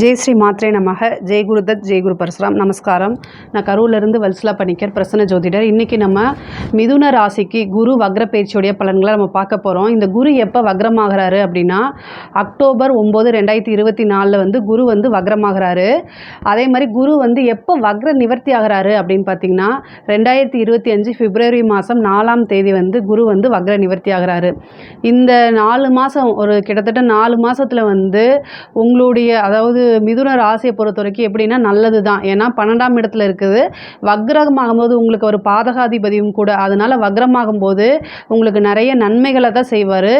ஜெய் ஸ்ரீ மாத்ரே நமக. ஜெய் குருதத் ஜெய் குரு பரசுராம். நமஸ்காரம். நான் கரூர்லேருந்து வல்சலா பணிக்கர் பிரசன்ன ஜோதிடர். இன்றைக்கி நம்ம மிதுன ராசிக்கு குரு வக்ர பயிற்சியுடைய பலன்களை நம்ம பார்க்க போகிறோம் இந்த குரு எப்போ வக்ரமாகிறாரு அப்படின்னா அக்டோபர் ஒம்பது ரெண்டாயிரத்தி இருபத்தி நாலில் வந்து குரு வந்து வக்ரமாகிறாரு. அதே மாதிரி குரு வந்து எப்போ வக்ர நிவர்த்தி ஆகிறாரு அப்படின்னு பார்த்தீங்கன்னா ரெண்டாயிரத்தி இருபத்தி அஞ்சு பிப்ரவரி மாதம் நாலாம் தேதி வந்து குரு வந்து வக்ர நிவர்த்தி ஆகிறாரு. இந்த நாலு மாதம் ஒரு கிட்டத்தட்ட நாலு மாதத்தில் வந்து உங்களுடைய அதாவது மிதுன ராசியை பொறுத்த வரைக்கும் எப்படின்னா நல்லது தான் ஏன்னா பன்னெண்டாம் இடத்துல இருக்குது. வக்ரமாகும் போது உங்களுக்கு ஒரு பாதகாதிபதியும் கூட அதனால் வக்ரமாகும் போது உங்களுக்கு நிறைய நன்மைகளை தான் செய்வார்.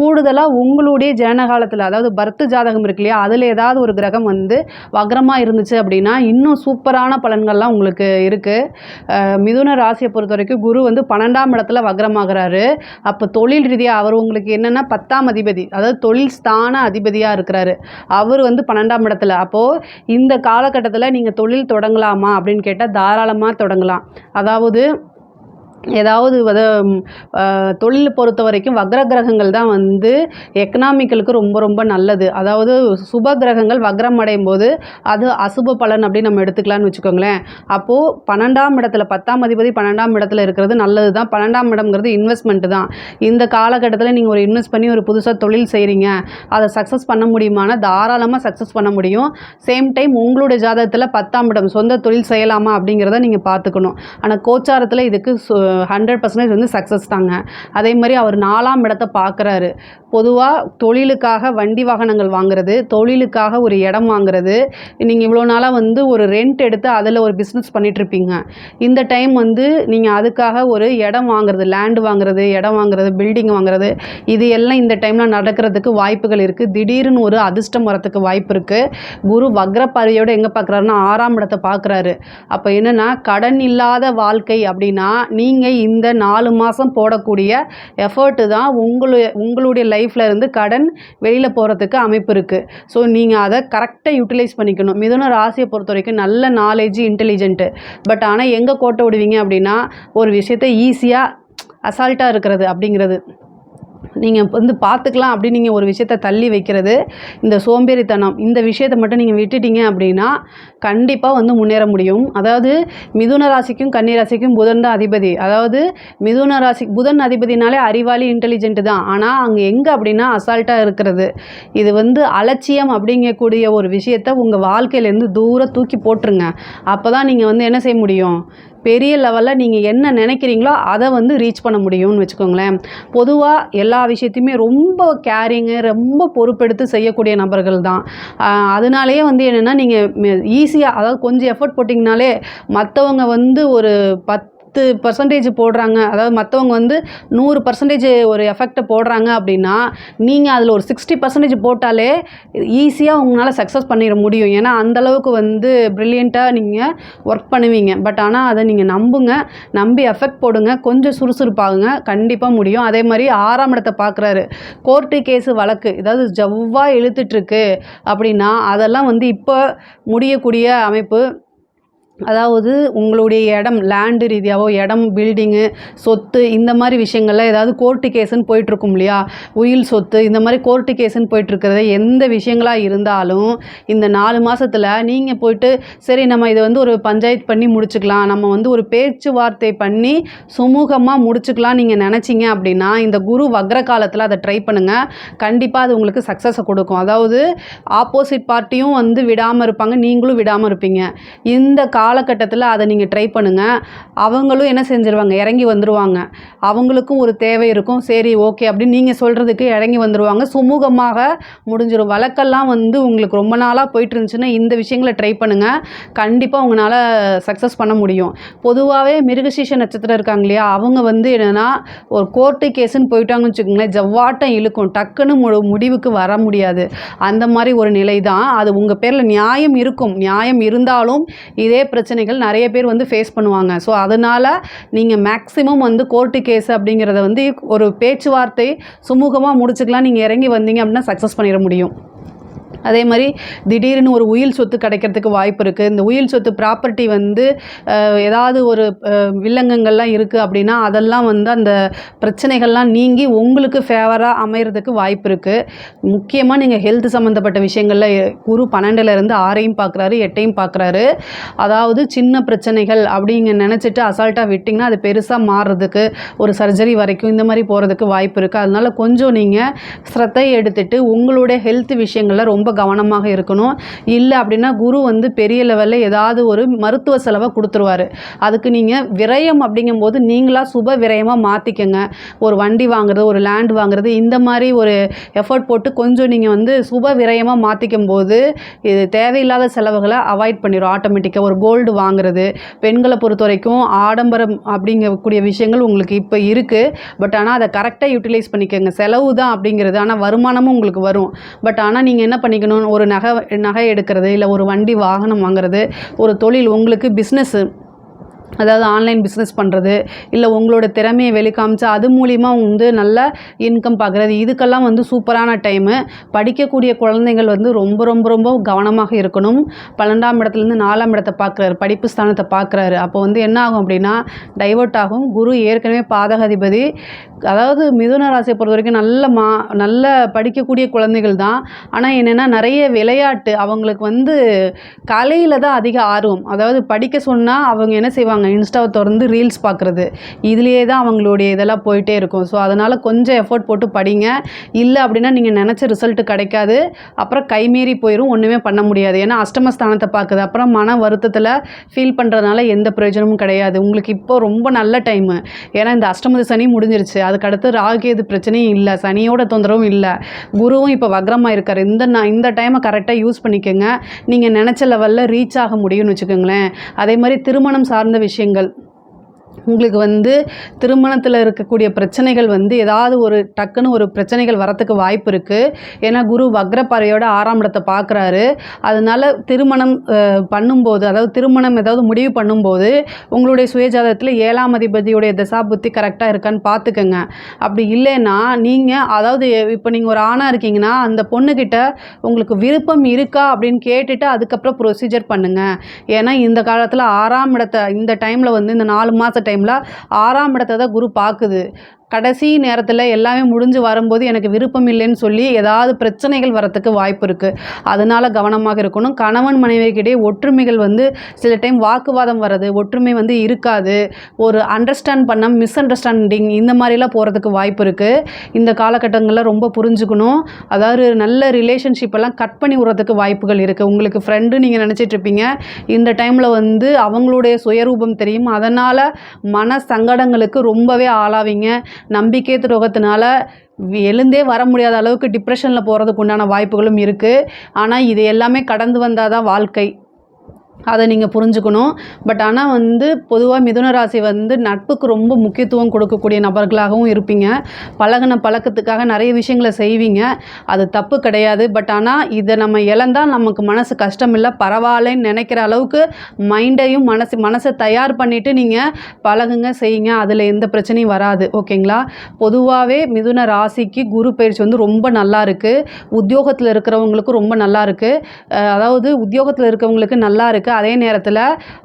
கூடுதலாக உங்களுடைய ஜனகாலத்தில் அதாவது பர்த்து ஜாதகம் இருக்கு இல்லையா அதில் ஏதாவது ஒரு கிரகம் வந்து வக்ரமாக இருந்துச்சு அப்படின்னா இன்னும் சூப்பரான பலன்கள்லாம் உங்களுக்கு இருக்குது மிதுன ராசியை பொறுத்த வரைக்கும் குரு வந்து பன்னெண்டாம் இடத்துல வக்ரமாகிறாரு. அப்போ தொழில் ரீதியாக அவர் உங்களுக்கு என்னென்னா பத்தாம் அதிபதி அதாவது தொழில் ஸ்தான அதிபதியாக இருக்கிறாரு. அவர் வந்து பன்னெண்டாம் இடத்துல. அப்போது இந்த காலகட்டத்தில் நீங்கள் தொழில் தொடங்கலாமா அப்படின்னு கேட்டால் தாராளமாக தொடங்கலாம். அதாவது ஏதாவது வத தொழில் பொறுத்த வரைக்கும் வக்ர கிரகங்கள் தான் வந்து எக்கனாமிக்கலுக்கு ரொம்ப ரொம்ப நல்லது. அதாவது சுப கிரகங்கள் வக்ரம் அடையும் போது அது அசுப பலன் அப்படின்னு நம்ம எடுத்துக்கலாம்னு வச்சுக்கோங்களேன். அப்போது பன்னெண்டாம் இடத்துல பத்தாம் அதிபதி பன்னெண்டாம் இடத்துல இருக்கிறது நல்லது தான் பன்னெண்டாம் இடம்ங்கிறது இன்வெஸ்ட்மெண்ட் தான். இந்த காலகட்டத்தில் நீங்கள் ஒரு இன்வெஸ்ட் பண்ணி ஒரு புதுசாக தொழில் செய்கிறீங்க அதை சக்ஸஸ் பண்ண முடியுமானா தாராளமாக சக்ஸஸ் பண்ண முடியும். சேம் டைம் உங்களுடைய ஜாதகத்தில் பத்தாம் இடம் சொந்த தொழில் செய்யலாமா அப்படிங்கிறத நீங்கள் பார்த்துக்கணும். ஆனால் கோச்சாரத்தில் இதுக்கு ஹண்ட்ரட் பர்சன்டேஜ் வந்து சக்ஸஸ் தாங்க. அதே மாதிரி அவர் நாலாம் இடத்த பார்க்குறாரு. பொதுவாக தொழிலுக்காக வண்டி வாகனங்கள் வாங்குறது தொழிலுக்காக ஒரு இடம் வாங்குறது. நீங்கள் இவ்வளோ நாளாக வந்து ஒரு ரெண்ட் எடுத்து அதில் ஒரு பிஸ்னஸ் பண்ணிகிட்ருப்பீங்க இந்த டைம் வந்து நீங்கள் அதுக்காக ஒரு இடம் வாங்குறது லேண்டு வாங்குறது இடம் வாங்குறது பில்டிங் வாங்குறது இது எல்லாம் இந்த டைமில் நடக்கிறதுக்கு வாய்ப்புகள் இருக்குது திடீர்னு ஒரு அதிர்ஷ்டம் வரத்துக்கு வாய்ப்பு இருக்குது குரு வக்ரப்பாரியோடு எங்கே பார்க்குறாருன்னா ஆறாம் இடத்தை பார்க்குறாரு அப்போ என்னென்னா கடன் இல்லாத வாழ்க்கை அப்படின்னா நீங்கள் இந்த நாலு மாதம் போடக்கூடிய எஃபர்ட்டு தான் உங்களுடைய உங்களுடைய லைஃப்பில் இருந்து கடன் வெளியில் போகிறதுக்கு அமைப்பு இருக்குது ஸோ நீங்கள் அதை கரெக்டாக யூட்டிலைஸ் பண்ணிக்கணும். மிதுன ராசியை பொறுத்த வரைக்கும் நல்ல நாலேஜ் இன்டெலிஜென்ட்டு பட் ஆனால் எங்கே கோட்டை விடுவீங்க அப்படின்னா ஒரு விஷயத்தை ஈஸியாக அசால்ட்டாக இருக்கிறது அப்படிங்கிறது. நீங்கள் வந்து பார்த்துக்கலாம் அப்படின்னு நீங்கள் ஒரு விஷயத்த தள்ளி வைக்கிறது இந்த சோம்பேறித்தனம் இந்த விஷயத்தை மட்டும் நீங்கள் விட்டுட்டீங்க அப்படின்னா கண்டிப்பாக வந்து முன்னேற முடியும். அதாவது மிதுன ராசிக்கும் கன்னி ராசிக்கும் புதன் தான் அதிபதி. அதாவது மிதுன ராசி புதன் அதிபதினாலே அறிவாளி இன்டெலிஜென்ட் தான். ஆனால் அங்கே எங்கே அப்படின்னா அசால்ட்டாக இருக்கிறது. இது வந்து அலட்சியம் அப்படிங்கக்கூடிய ஒரு விஷயத்த உங்கள் வாழ்க்கையிலேருந்து தூரம் தூக்கி போட்டுருங்க. அப்போ தான் நீங்கள் வந்து என்ன செய்ய முடியும்? பெரிய லெவலில் நீங்கள் என்ன நினைக்கிறீங்களோ அதை வந்து ரீச் பண்ண முடியும்னு வச்சுக்கோங்களேன். பொதுவாக எல்லா விஷயத்தையுமே ரொம்ப கேரிங்கு ரொம்ப பொறுப்பெடுத்து செய்யக்கூடிய நபர்கள் தான். அதனாலேயே வந்து என்னென்னா நீங்கள் ஈஸியாக அதாவது கொஞ்சம் எஃபர்ட் போட்டிங்கனாலே மற்றவங்க வந்து ஒரு பத் பத்து பர்சன்டேஜ் போடுறாங்க. அதாவது மற்றவங்க வந்து நூறு பர்சன்டேஜ் ஒரு எஃபெக்டை போடுறாங்க அப்படின்னா நீங்கள் அதில் ஒரு சிக்ஸ்டி பர்சன்டேஜ் போட்டாலே ஈஸியாக உங்களால் சக்ஸஸ் பண்ணிட முடியும். ஏன்னா அந்தளவுக்கு வந்து ப்ரில்லியண்ட்டாக நீங்கள் ஒர்க் பண்ணுவீங்க. பட் ஆனால் அதை நீங்கள் நம்புங்க. நம்பி எஃபெக்ட் போடுங்க. கொஞ்சம் சுறுசுறுப்பாகுங்க. கண்டிப்பாக முடியும். அதே மாதிரி ஆறாம் இடத்தை பார்க்குறாரு கோர்ட்டு கேஸு வழக்கு. ஏதாவது ஜவ்வாக இழுத்துட்ருக்கு அப்படின்னா அதெல்லாம் வந்து இப்போ முடியக்கூடிய அமைப்பு அதாவது உங்களுடைய இடம் லேண்டு ரீதியாகவோ இடம் பில்டிங்கு சொத்து இந்த மாதிரி விஷயங்கள்லாம் ஏதாவது கோர்ட்டு கேஸுன்னு போயிட்டுருக்கும் இல்லையா? உயில் சொத்து இந்த மாதிரி கோர்ட்டு கேஸுன்னு போயிட்டுருக்கிறது எந்த விஷயங்களாக இருந்தாலும் இந்த நாலு மாதத்தில் நீங்கள் போயிட்டு சரி நம்ம இதை வந்து ஒரு பஞ்சாயத்து பண்ணி முடிச்சுக்கலாம். நம்ம வந்து ஒரு பேச்சுவார்த்தை பண்ணி சுமூகமாக முடிச்சுக்கலாம் நீங்கள் நினச்சிங்க அப்படின்னா இந்த குரு வக்ர காலத்தில் அதை ட்ரை பண்ணுங்கள் கண்டிப்பாக அது உங்களுக்கு சக்ஸஸை கொடுக்கும். அதாவது ஆப்போசிட் பார்ட்டியும் வந்து விடாமல் இருப்பாங்க நீங்களும் விடாமல் இருப்பீங்க. இந்த கால காலகட்டத்தில் அதை நீங்கள் ட்ரை பண்ணுங்கள் அவங்களும் என்ன செஞ்சுருவாங்க? இறங்கி வந்துடுவாங்க அவங்களுக்கும் ஒரு தேவை இருக்கும். சரி ஓகே அப்படின்னு நீங்கள் சொல்கிறதுக்கு இறங்கி வந்துடுவாங்க சுமூகமாக முடிஞ்சிடும் வழக்கெல்லாம் வந்து உங்களுக்கு ரொம்ப நாளாக போயிட்டு இருந்துச்சுன்னா இந்த விஷயங்களை ட்ரை பண்ணுங்கள் கண்டிப்பாக உங்களால் சக்ஸஸ் பண்ண முடியும். பொதுவாகவே மிருகசீஷ நட்சத்திரம் இருக்காங்க இல்லையா? அவங்க வந்து என்னென்னா ஒரு கோர்ட்டு கேஸுன்னு போயிட்டாங்கன்னு வச்சுக்கோங்களேன் ஜவ்வாட்டம் இழுக்கும். டக்குன்னு மு முடிவுக்கு வர முடியாது. அந்த மாதிரி ஒரு நிலை தான் அது உங்கள் பேரில் நியாயம் இருக்கும். நியாயம் இருந்தாலும் இதே பிரச்சனைகள் நிறைய பேர் வந்து ஃபேஸ் பண்ணுவாங்க. ஸோ அதனால் நீங்கள் மேக்ஸிமம் வந்து கோர்ட்டு கேஸ் அப்படிங்கிறத வந்து ஒரு பேச்சுவார்த்தை சுமூகமாக முடிச்சுக்கலாம். நீங்கள் இறங்கி வந்தீங்க அப்படின்னா சக்ஸஸ் பண்ணிட முடியும். அதே மாதிரி திடீர்னு ஒரு உயில் சொத்து கிடைக்கிறதுக்கு வாய்ப்பு இருக்குது இந்த உயில் சொத்து ப்ராப்பர்ட்டி வந்து ஏதாவது ஒரு வில்லங்கங்கள்லாம் இருக்குது அப்படின்னா அதெல்லாம் வந்து அந்த பிரச்சனைகள்லாம் நீங்கி உங்களுக்கு ஃபேவராக அமையிறதுக்கு வாய்ப்பு இருக்குது முக்கியமாக நீங்கள் ஹெல்த் சம்மந்தப்பட்ட விஷயங்களில் குரு பன்னெண்டுலேருந்து ஆறையும் பார்க்குறாரு எட்டையும் பார்க்குறாரு அதாவது சின்ன பிரச்சனைகள் அப்படிங்க நினச்சிட்டு அசால்ட்டாக விட்டிங்கன்னா அது பெருசாக மாறுறதுக்கு ஒரு சர்ஜரி வரைக்கும் இந்த மாதிரி போகிறதுக்கு வாய்ப்பு இருக்குது அதனால் கொஞ்சம் நீங்கள் ஸ்ரத்தை எடுத்துகிட்டு உங்களுடைய ஹெல்த் விஷயங்களில் ரொம்ப ரொம்ப கவனமாக இருக்கணும். இல்லை அப்படின்னா குரு வந்து பெரிய லெவலில் ஏதாவது ஒரு மருத்துவ செலவை கொடுத்துருவாரு. அதுக்கு நீங்கள் விரயம் அப்படிங்கும்போது நீங்களாக சுப விரயமாக மாற்றிக்கங்க ஒரு வண்டி வாங்குறது ஒரு லேண்ட் வாங்குறது இந்த மாதிரி ஒரு எஃபர்ட் போட்டு கொஞ்சம் நீங்கள் வந்து சுப விரயமாக மாற்றிக்கும் போது இது தேவையில்லாத செலவுகளை அவாய்ட் பண்ணிடும் ஆட்டோமேட்டிக்காக ஒரு கோல்டு வாங்குறது. பெண்களை பொறுத்த வரைக்கும் ஆடம்பரம் அப்படிங்கக்கூடிய விஷயங்கள் உங்களுக்கு இப்போ இருக்குது பட் ஆனால் அதை கரெக்டாக யூட்டிலைஸ் பண்ணிக்கோங்க. செலவு தான் அப்படிங்கிறது. ஆனால் வருமானமும் உங்களுக்கு வரும். பட் ஆனால் நீங்கள் என்ன பண்ணிக்கணும் ஒரு நகை நகை எடுக்கிறது இல்லை ஒரு வண்டி வாகனம் வாங்குறது ஒரு தொழில் உங்களுக்கு பிஸ்னஸ்ஸு அதாவது ஆன்லைன் பிஸ்னஸ் பண்ணுறது இல்லை உங்களோட திறமையை வெளிக்காமிச்சு அது மூலிமா வந்து நல்ல இன்கம் பார்க்குறது இதுக்கெல்லாம் வந்து சூப்பரான டைமு படிக்கக்கூடிய குழந்தைகள் வந்து ரொம்ப ரொம்ப ரொம்ப கவனமாக இருக்கணும். பன்னெண்டாம் இடத்துலேருந்து நாலாம் இடத்தை பார்க்குறாரு படிப்பு ஸ்தானத்தை பார்க்குறாரு அப்போ வந்து என்ன ஆகும் அப்படின்னா டைவர்ட் ஆகும். குரு ஏற்கனவே பாதகாதிபதி. அதாவது மிதுன ராசியை பொறுத்த வரைக்கும் நல்ல மா நல்ல படிக்கக்கூடிய குழந்தைகள் தான். ஆனால் என்னென்னா நிறைய விளையாட்டு அவங்களுக்கு வந்து கலையில் தான் அதிக ஆர்வம். அதாவது படிக்க சொன்னால் அவங்க என்ன செய்வாங்க? இன்ஸ்டாவை திறந்து ரீல்ஸ் பார்க்குறது. இதுலேயே தான் அவங்களுடைய இதெல்லாம் போயிட்டே இருக்கும். ஸோ அதனால் கொஞ்சம் எஃபோர்ட் போட்டு படிங்க. இல்லை அப்படின்னா நீங்கள் நினச்ச ரிசல்ட்டு கிடைக்காது. அப்புறம் கைமீறி போயிடும் ஒன்றுமே பண்ண முடியாது. ஏன்னா அஷ்டமஸ்தானத்தை பார்க்குது. அப்புறம் மன வருத்தத்தில் ஃபீல் பண்ணுறதுனால எந்த பிரயோஜனமும் கிடையாது. உங்களுக்கு இப்போ ரொம்ப நல்ல டைமு ஏன்னா இந்த அஷ்டமதி சனி முடிஞ்சிருச்சு. அதுக்கடுத்து ராகேது பிரச்சனையும் இல்லை. சனியோட தொந்தரவும் இல்லை. குருவும் இப்போ வக்ரமாக இருக்கார். இந்த நான் இந்த டைமை கரெக்டாக யூஸ் பண்ணிக்கோங்க. நீங்கள் நினச்ச லெவலில் ரீச் ஆக முடியும்னு வச்சுக்கோங்களேன். அதே மாதிரி திருமணம் சார்ந்த விஷயம் விஷயங்கள் உங்களுக்கு வந்து திருமணத்தில் இருக்கக்கூடிய பிரச்சனைகள் வந்து ஏதாவது ஒரு டக்குன்னு ஒரு பிரச்சனைகள் வரத்துக்கு வாய்ப்பு இருக்குது ஏன்னா குரு வக்ரப்பறையோட ஆறாம் இடத்தை பார்க்குறாரு அதனால திருமணம் பண்ணும்போது அதாவது திருமணம் ஏதாவது முடிவு பண்ணும்போது உங்களுடைய சுயஜாதகத்தில் ஏழாம் அதிபதியுடைய தசாபுத்தி கரெக்டாக இருக்கான்னு பார்த்துக்கோங்க அப்படி இல்லைன்னா நீங்கள் அதாவது இப்போ நீங்கள் ஒரு ஆணாக இருக்கீங்கன்னா அந்த பொண்ணுக்கிட்ட உங்களுக்கு விருப்பம் இருக்கா அப்படின்னு கேட்டுட்டு அதுக்கப்புறம் ப்ரொசீஜர் பண்ணுங்கள் ஏன்னா இந்த காலத்தில் ஆறாம் இடத்தை இந்த டைமில் வந்து இந்த நாலு மாத டைமில் ஆறாம் இடத்தை தான் குரு பார்க்குது. கடைசி நேரத்தில் எல்லாமே முடிஞ்சு வரும்போது எனக்கு விருப்பம் இல்லைன்னு சொல்லி ஏதாவது பிரச்சனைகள் வரத்துக்கு வாய்ப்பு இருக்குது அதனால் கவனமாக இருக்கணும். கணவன் மனைவிக்கிடையே ஒற்றுமைகள் வந்து சில டைம் வாக்குவாதம் வர்றது ஒற்றுமை வந்து இருக்காது. ஒரு அண்டர்ஸ்டாண்ட் பண்ண மிஸ் அண்டர்ஸ்டாண்டிங் இந்த மாதிரிலாம் போகிறதுக்கு வாய்ப்பு இருக்குது இந்த காலகட்டங்களில் ரொம்ப புரிஞ்சுக்கணும். அதாவது நல்ல ரிலேஷன்ஷிப் எல்லாம் கட் பண்ணி விடுறதுக்கு வாய்ப்புகள் இருக்குது உங்களுக்கு ஃப்ரெண்டு நீங்கள் நினச்சிட்ருப்பீங்க இந்த டைமில் வந்து அவங்களுடைய சுயரூபம் தெரியும். அதனால் மன சங்கடங்களுக்கு ரொம்பவே ஆளாவீங்க. நம்பிக்கை துரோகத்தினால எழுந்தே வர முடியாத அளவுக்கு டிப்ரெஷனில் போகிறதுக்கு உண்டான வாய்ப்புகளும் இருக்குது ஆனால் இது எல்லாமே கடந்து வந்தால் தான் வாழ்க்கை. அதை நீங்கள் புரிஞ்சுக்கணும். பட் ஆனால் வந்து பொதுவாக மிதுன ராசி வந்து நட்புக்கு ரொம்ப முக்கியத்துவம் கொடுக்கக்கூடிய நபர்களாகவும் இருப்பீங்க. பழகுன பழக்கத்துக்காக நிறைய விஷயங்களை செய்வீங்க. அது தப்பு கிடையாது. பட் ஆனால் இதை நம்ம இழந்தால் நமக்கு மனசு கஷ்டம் இல்லை பரவாயில்லன்னு நினைக்கிற அளவுக்கு மைண்டையும் மனசு மனசை தயார் பண்ணிவிட்டு நீங்கள் பழகுங்க செய்யுங்க. அதில் எந்த பிரச்சனையும் வராது. ஓகேங்களா? பொதுவாகவே மிதுன ராசிக்கு குரு பயிற்சி வந்து ரொம்ப நல்லா இருக்குது உத்தியோகத்தில் இருக்கிறவங்களுக்கு ரொம்ப நல்லா இருக்குது அதாவது உத்தியோகத்தில் இருக்கிறவங்களுக்கு நல்லா இருக்குது அதே நேரத்தில்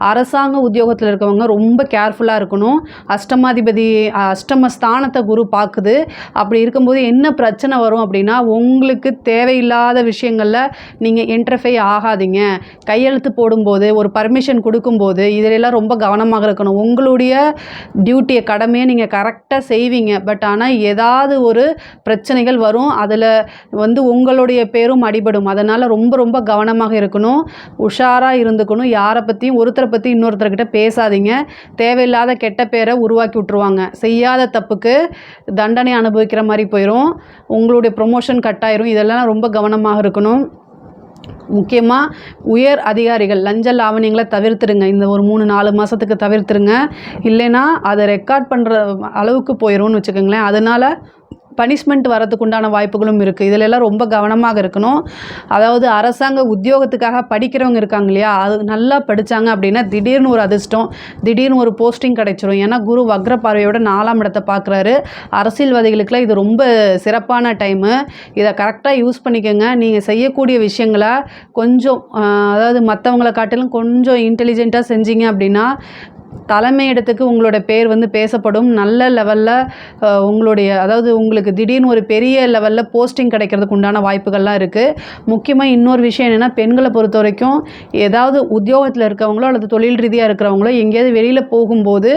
அரசாங்க உத்தியோகத்தில் இருக்கவங்க ரொம்ப கேர்ஃபுல்லாக இருக்கணும். அஷ்டமாதிபதி அஷ்டம ஸ்தானத்தை குரு பார்க்குது அப்படி இருக்கும்போது என்ன பிரச்சனை வரும் அப்படின்னா உங்களுக்கு தேவையில்லாத விஷயங்களில் நீங்கள் இன்டர்ஃபை ஆகாதீங்க. கையெழுத்து போடும்போது ஒரு பர்மிஷன் கொடுக்கும்போது இதிலெல்லாம் ரொம்ப கவனமாக இருக்கணும். உங்களுடைய டியூட்டியை கடமையை நீங்கள் கரெக்டாக செய்வீங்க. பட் ஆனால் ஏதாவது ஒரு பிரச்சனைகள் வரும் அதில் வந்து உங்களுடைய பேரும் அடிபடும். அதனால் ரொம்ப ரொம்ப கவனமாக இருக்கணும். உஷாராக இருந்துக்கணும். யாரை பற்றியும் ஒருத்தரை பற்றி இன்னொருத்தர்கிட்ட பேசாதீங்க. தேவையில்லாத கெட்ட பேரை உருவாக்கி விட்ருவாங்க செய்யாத தப்புக்கு தண்டனை அனுபவிக்கிற மாதிரி போயிடும் உங்களுடைய ப்ரொமோஷன் கட் ஆயிரும். இதெல்லாம் ரொம்ப கவனமாக இருக்கணும். முக்கியமாக உயர் அதிகாரிகள் லஞ்ச லாவணியங்களை தவிர்த்துருங்க. இந்த ஒரு மூணு நாலு மாதத்துக்கு தவிர்த்துருங்க. இல்லைன்னா அதை ரெக்கார்ட் பண்ணுற அளவுக்கு போயிடும்னு வச்சுக்கோங்களேன். அதனால் பனிஷ்மெண்ட் வரதுக்கு உண்டான வாய்ப்புகளும் இருக்குது இதில் எல்லாம் ரொம்ப கவனமாக இருக்கணும். அதாவது அரசாங்க உத்தியோகத்துக்காக படிக்கிறவங்க இருக்காங்க இல்லையா? அது நல்லா படித்தாங்க அப்படின்னா திடீர்னு ஒரு அதிர்ஷ்டம் திடீர்னு ஒரு போஸ்டிங் கிடைச்சிரும். ஏன்னா குரு வக்ர பார்வையோட நாலாம் இடத்தை பார்க்குறாரு. அரசியல்வாதிகளுக்கெல்லாம் இது ரொம்ப சிறப்பான டைமு இதை கரெக்டாக யூஸ் பண்ணிக்கோங்க. நீங்கள் செய்யக்கூடிய விஷயங்களை கொஞ்சம் அதாவது மற்றவங்கள காட்டிலும் கொஞ்சம் இன்டெலிஜென்ட்டாக செஞ்சீங்க அப்படின்னா தலைமை இடத்துக்கு உங்களோட பேர் வந்து பேசப்படும். நல்ல லெவலில் உங்களுடைய அதாவது உங்களுக்கு திடீர்னு ஒரு பெரிய லெவலில் போஸ்டிங் கிடைக்கிறதுக்கு உண்டான வாய்ப்புகள்லாம் இருக்குது முக்கியமாக இன்னொரு விஷயம் என்னென்னா பெண்களை பொறுத்த வரைக்கும் ஏதாவது உத்தியோகத்தில் இருக்கிறவங்களோ அல்லது தொழில் ரீதியாக இருக்கிறவங்களோ எங்கேயாவது வெளியில் போகும்போது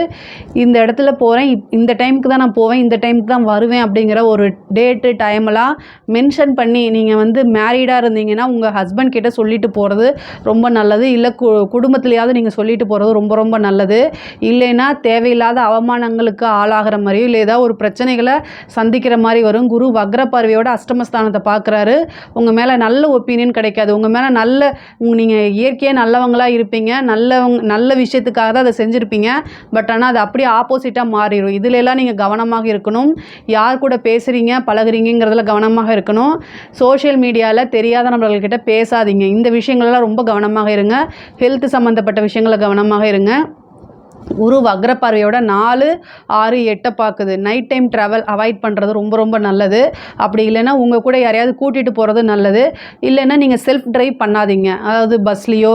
இந்த இடத்துல போகிறேன் இந்த டைமுக்கு தான் நான் போவேன் இந்த டைமுக்கு தான் வருவேன் அப்படிங்கிற ஒரு டேட்டு டைமெல்லாம் மென்ஷன் பண்ணி நீங்கள் வந்து மேரீடாக இருந்தீங்கன்னா உங்கள் ஹஸ்பண்ட் கிட்டே சொல்லிட்டு போகிறது ரொம்ப நல்லது. இல்லை கு குடும்பத்துலையாவது நீங்கள் சொல்லிட்டு போகிறது ரொம்ப ரொம்ப நல்லது. இல்லைன்னா தேவையில்லாத அவமானங்களுக்கு ஆளாகிற மாதிரியோ இல்லை ஏதாவது ஒரு பிரச்சனைகளை சந்திக்கிற மாதிரி வரும். குரு வக்ர பார்வையோட அஷ்டமஸ்தானத்தை பார்க்குறாரு. உங்கள் மேலே நல்ல ஒப்பீனியன் கிடைக்காது. உங்கள் மேலே நல்ல நீங்கள் இயற்கையாக நல்லவங்களாக இருப்பீங்க. நல்லவங்க நல்ல விஷயத்துக்காக தான் அதை செஞ்சுருப்பீங்க. பட் ஆனால் அது அப்படியே ஆப்போசிட்டாக மாறிடும். இதுலெல்லாம் நீங்கள் கவனமாக இருக்கணும். யார் கூட பேசுகிறீங்க பழகுறீங்கிறதுல கவனமாக இருக்கணும். சோஷியல் மீடியாவில் தெரியாத நபர்கள்கிட்ட பேசாதீங்க. இந்த விஷயங்கள்லாம் ரொம்ப கவனமாக இருங்க. ஹெல்த் சம்மந்தப்பட்ட விஷயங்களை கவனமாக இருங்க. குரு வக்ர பார்வையோட நாலு ஆறு எட்டை பார்க்குது நைட் டைம் ட்ராவல் அவாய்ட் பண்ணுறது ரொம்ப ரொம்ப நல்லது. அப்படி இல்லைன்னா உங்கள் கூட யாரையாவது கூட்டிகிட்டு போகிறது நல்லது. இல்லைன்னா நீங்கள் செல்ஃப் டிரைவ் பண்ணாதீங்க. அதாவது பஸ்லேயோ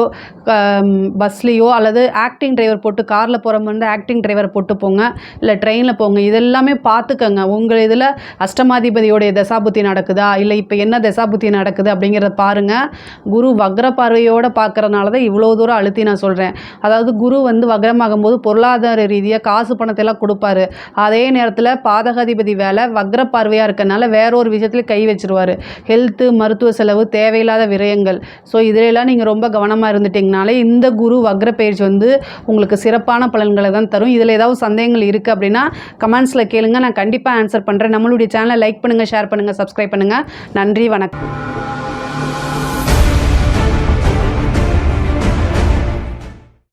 பஸ்லேயோ அல்லது ஆக்டிங் டிரைவர் போட்டு காரில் போகிற மாதிரி இருந்தால் ஆக்டிங் டிரைவர் போட்டு போங்க. இல்லை ட்ரெயினில் போங்க. இதெல்லாமே பார்த்துக்கங்க உங்கள் இதில் அஷ்டமாதிபதியோடைய தசாபுத்தி நடக்குதா? இல்லை இப்போ என்ன தசாபுத்தி நடக்குது அப்படிங்கிறத பாருங்கள் குரு வக்ர பார்வையோடு பார்க்குறனால தான் இவ்வளோ தூரம் அழுத்தி நான் சொல்கிறேன் அதாவது குரு வந்து வக்ரமாகும் போது பொருளாதார ரீதியாக காசு பணத்தை எல்லாம் கொடுப்பாரு. அதே நேரத்தில் பாதகாதிபதி வேலை வக்ர பார்வையாக இருக்கறனால வேற ஒரு விஷயத்துலையும் கை வச்சிருவார். ஹெல்த்து மருத்துவ செலவு தேவையில்லாத விரயங்கள். ஸோ இதிலெல்லாம் நீங்கள் ரொம்ப கவனமாக இருந்துட்டிங்கனாலே இந்த குரு வக்ர பயிற்சி வந்து உங்களுக்கு சிறப்பான பலன்களை தான் தரும். இதில் ஏதாவது சந்தேகங்கள் இருக்குது அப்படின்னா கமெண்ட்ஸில் கேளுங்க. நான் கண்டிப்பாக ஆன்சர் பண்ணுறேன் நம்மளுடைய சேனலை லைக் பண்ணுங்கள் ஷேர் பண்ணுங்கள் சப்ஸ்கிரைப் பண்ணுங்கள் நன்றி வணக்கம்.